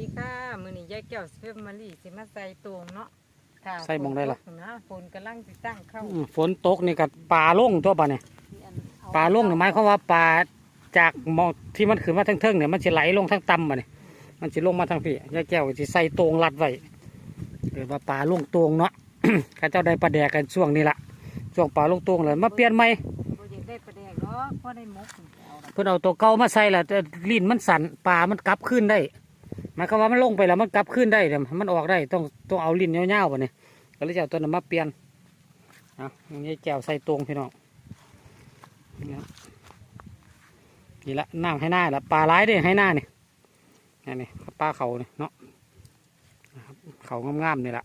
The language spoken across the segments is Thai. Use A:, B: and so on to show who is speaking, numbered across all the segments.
A: ดีค่ะมื้อนี้ยายแก้วเฟมารีสิมาใส่ตวงเนาะค่ะ
B: ใส่หม้องได้ล่ะ
A: ฝนตกนะฝนกำลังสิตั้งเข้า
B: อืมฝนตกนี่ก็ปลาลงตัวปลาเนี่ย
A: ที่อันเอ
B: ปลาลงนี่หมายความว่าปลาจากหมองที่มันขึ้นมาทั้งเทิงเนี่ยมันจะไหลลงทั้งต่ำมาเนี่ยมันจะลงมาทั้งพี่ยายแก้วก็จะใส่ตรงรัดไว้เกิดว่าปลาลงตรงเนาะ ข้าเจ้าได้ปลาแดกกันช่วงนี้ละช่วงปลาลงตรงเลยมาเปลี่ยนใหม่
A: บ่อยากได้ปลาแดกเนาะพอได้หมกถึงจะเอาละ
B: เพิ่นเอาตัวเก่ามาใส่ละแต่ลิ้นมันสั่นปลามันกลับขึ้นได้ห มายความว่ามันลงไปแล้วมันกลับขึ้นได้แต่มันออกได้ต้องต้องเอาลิ้นยาๆป่ะเนี่ยก็เลยจะเอาตัวนั้นมาเปลี่ยนเอาอย่างนี้แก้วใส่ตรงพี่น้องนี่ละนี่ละน้ำให้หน้าละปลาร้ายเด้ให้หน้านี่นี่นี่ปลาเขาเนี่ยเนาะเขางามๆนี่ละ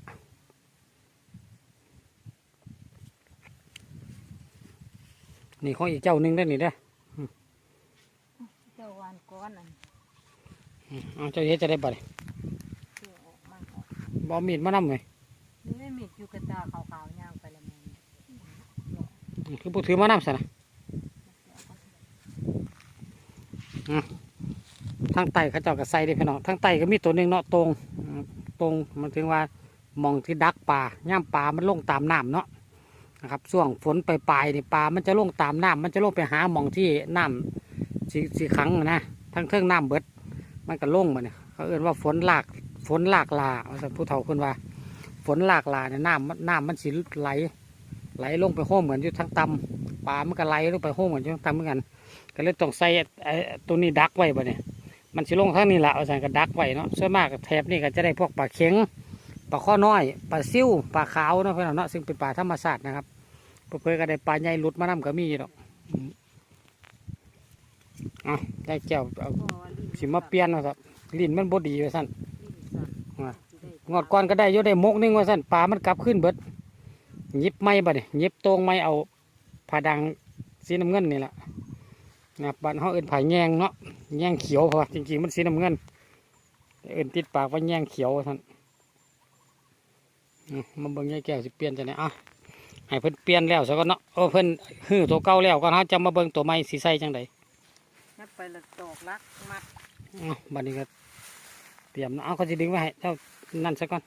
B: นี่ของอีกเจ้าหนึงได้อนี่ได้อ
A: เจ้าวานก้อนอัน
B: เอาเจ้าเฮ็ดจะได้บ่ได้
A: เชื่อออกมันออก
B: บอมีดมานำเลย
A: นี่ไม่มีอยู่กระตาขาวๆย่างไปละแม่น
B: คือผู้ถือมานำซะนะทางไตเขาเจ้าก็ใส่ได้พี่น้องทางไตก็มีตัวหนึงเนาะตรงอืมตรงมันถึงว่าหมองที่ดักปลาย่ามปลามันลงตามน้ำเนาะนะครับช่วงฝนปลายๆนี่ปลามันจะลงตามน้ำมันจะลงไปหาหมองที่น้ำสีสีขังนะทั้งเทิงน้ำเบิด มันก็ล่งมาเนี่ยเขาเอื่นว่าฝนหลากฝนหลากลาว่าซั่นผู้เฒ่าคนว่า ฝนหลากลาเนี่ยน้ำน้ำมันสิไหล ไหลลงไปห้มเหมือนอยู่ทางต่ำปลามันก็ไหลลงไปห้มเหมือนอยู่ทางตำเหมือนกัน ก็เลยต้องใส่ไอ้ตัวนี้ดักไว้บ่เนี่ยมันสิลงทางนี้ละเอาใส่ก็ดักไว้เนาะส่วนมากแถบนี่ก็จะได้พวกปลาเข็งปลาข้อน้อยปลาซิ่วปลาขาวเนาะเพื่อนเนาะซึ่งเป็นปลาธรรมชาตินะครับเพื่อๆก็ได้ปลาใหญ่หลุดมานํก็มีอยู่ดอกอะได้แก้วเอา
A: เพราะว่าลิ้น
B: สิมาเปลี่ยนว่าครับลิ้นมันบ่ดีว่าซั่น
A: ลิ้นสั่น
B: ว่า
A: สิได้
B: งอดก่อนก็ได้อยได้มกหนึงว่าสั่นปลามันกลับขึ้นเบิดหยิบไม้บัดนี่หยิบตรงไม้เอาผ้าดังสีน้ำเงินนี่แหละนะครับบ้านเขาเอิ้นผาแยงเนาะแยงเขียวเพราะว่าจริงๆมันสีน้ำเงินเอิ้นติดปากว่าแยงเขียวว่าท่านอืมมาเบิ่งยายแก้วสิเปลี่ยนจะไหนอะให้เพิ่นเปลี่ยนแล้วซะก่อนเนาะโอ้เพิ่นฮื้อตัวเก่าแล้วก่อนเขาจะมาเบิ่งตัวใหม่สีใสจังได
A: นับไปละตอกลักมัด
B: อะบัดนี้ก็เตรียมเนาะเอาเขาจะดึงไว้ให้เจ้านั่นซะก่อน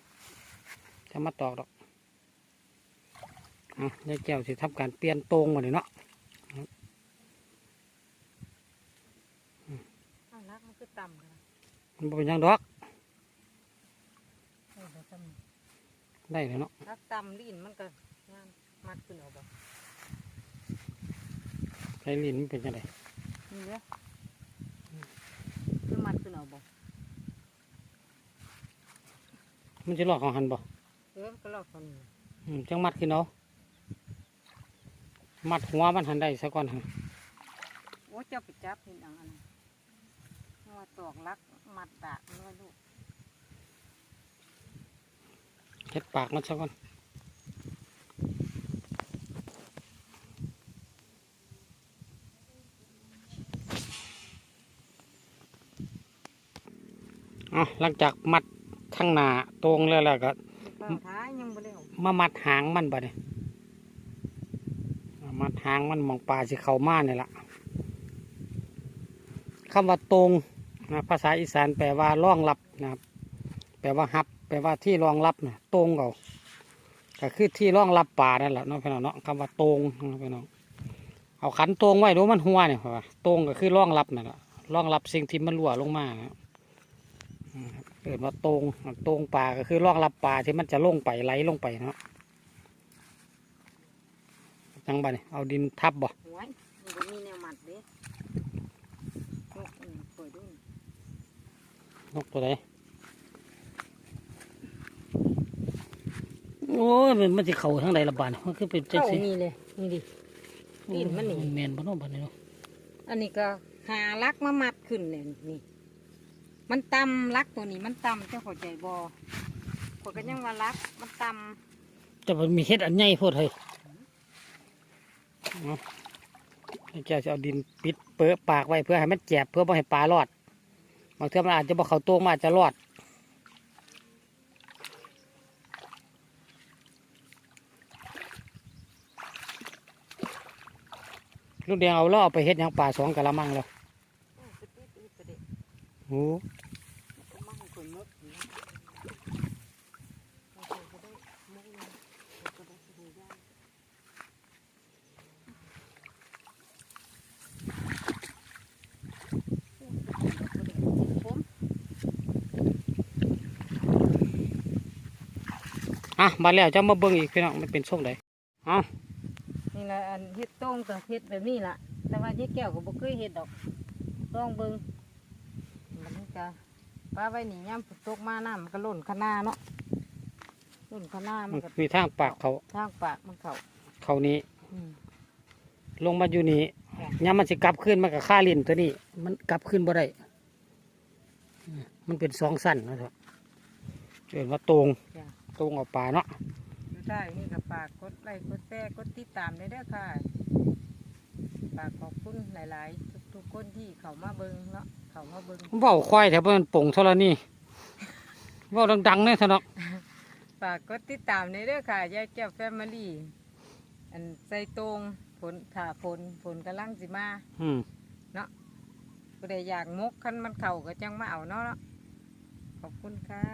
B: จะมาตอกดอกอะยายแก้วสิทำการเปลี่ยนตรงมาเลยเนาะ
A: เอาลักมันคือต่ำกันนะ
B: มันบ่เป็นหยังดอก
A: เออเดี๋ยวจะมี
B: ได้เลยเนาะ
A: ลักต่ำลิ้นมันก็งานมัดขึ้นเอาบ่
B: ใช้ลิ้นมันเป็นยังไง
A: นี่เด้อคือมัดขึ้นเอา บ่
B: มันจะลอกของหันบ่
A: เออก็ลอกตัวนี้
B: อืมจังมัดขึ้นเอามัดหัวมันหันได้ซะก่อนหั่น
A: โอ้เจ้าไปจับเห็นอังอันนั้นว่าตอกลักมัดดากมันไว้ลูก
B: เฮ็ดปากมันซะก่อน อาหลังจากมัดข้างหน้าตรงแล้วแล้วก็
A: เปล่าท้ายยังบ่ได้เอา
B: มามัดหางมันบ่เนี่ยมัดหางมันหมองปลาสิเข้ามาเนี่ยละคำว่าตรงนะภาษาอีสานแปลว่าร่องรับนะครับ แปลว่าฮับ แปลว่าที่รองรับนะตรงเก่าก็คือที่ร่องรับป่านั่นแหละเน้องพี่น้องเนาะคำว่าตรงนะพี่น้องเอาขันตรงไว้ดูมันหัวเนี่ยว่าตรงก็คือร่องรับนั่นแหละร่องรับสิ่งที่มันรั่วลงมานะครับอืม เกิดว่าตรงตรงป่าก็คือร่องรับป่าที่มันจะลงไปไหลลงไปเนาะจังบัดนี่เอาดินทับบ่
A: หวยมันบ่มีแนวมัดเด้นกอันนี้เปิดดูนี่
B: นกตัวไหนโอ้ยมันมันจะเข่าทางใดละบาดนี่มันคือเป็นจัง
A: เข้า
B: สิ
A: นี่เลยนี่ดิดินมันนี่
B: แมนบ่เน้องบัดนี้เนาะ
A: อันนี้ก็หาลักมามัดขึ้นเนี่ยนี่ มันต่ำลักตัวนี้มันต่ำเจ้าข้าใจบ่ข้อยก็ยังว่าลัก มันต่
B: แต่มันมีเฮ็ดอันใหญ่โพดเฮ้ยเอาให้แกจะเอาดินปิดเปิดปากไว้เพื่อให้มันแจบเพื่อบ่ให้ปลารอดบางเทื่อมันอาจจะบ่เข้าตรงมันอาจจะรอด ลูกเดียงเอาแล้วเอาไปเฮ็ดหยังปลาสองกะละมังแล้วำ โอ้
A: ก็มาให้คนมด
B: อะมาแล้วจะมาเบิ่งอีกพี่น้องมันเป็นช่วงใดเอ้า
A: นี่ละอันเฮ็ดโต้งกับเฮ็ดแบบนี้ล่ะ แต่ว่าเจ๊แก้วก็บ่เคยเฮ็ดดอกต้องเบิ่งมันก็ป้าไว้นี่ย่ำฝนตกมาน้ำมันก็ล่นคะนาเนาะล่นคะนามั
B: มันน
A: ก็
B: มีทางปากเขา
A: ทางปากมันเข้า
B: เขานี้
A: อืม
B: ลงมาอยู่นี่
A: จ้ะ
B: ย้ำมันสิกลับขึ้นมันกับค่าลิ้นตัวนี้ มันกลับขึ้นบ่ได้อืมมันเป็นสองสั้นนะครับเกิดว่าตรง
A: จ้ะ
B: ตรงออกป่าเนาะ
A: อยู่ได้นี่ก็ฝากกดไลค์กดแชร์กดติดตามได้เด้อค่ะฝากขอบคุณหลายๆ ทุกๆคนที่เข้ามาเบิ่งเนาะเข้ามาเบิ่ง
B: เว้าควายแถวบ้านป่งเท่าไรนี่เว้าดังๆเนี่ยเถอะเนาะ
A: ฝากกดติดตามในเด้อค่ะยายแก้วแฟมิลี่อันใส่ตรงฝนถ่าฝนฝนกำลังสิมา
B: อืม
A: ผู้ใดอยากมกคันมันเข่าก็จังมาเอาเนาะขอบคุณค่ะ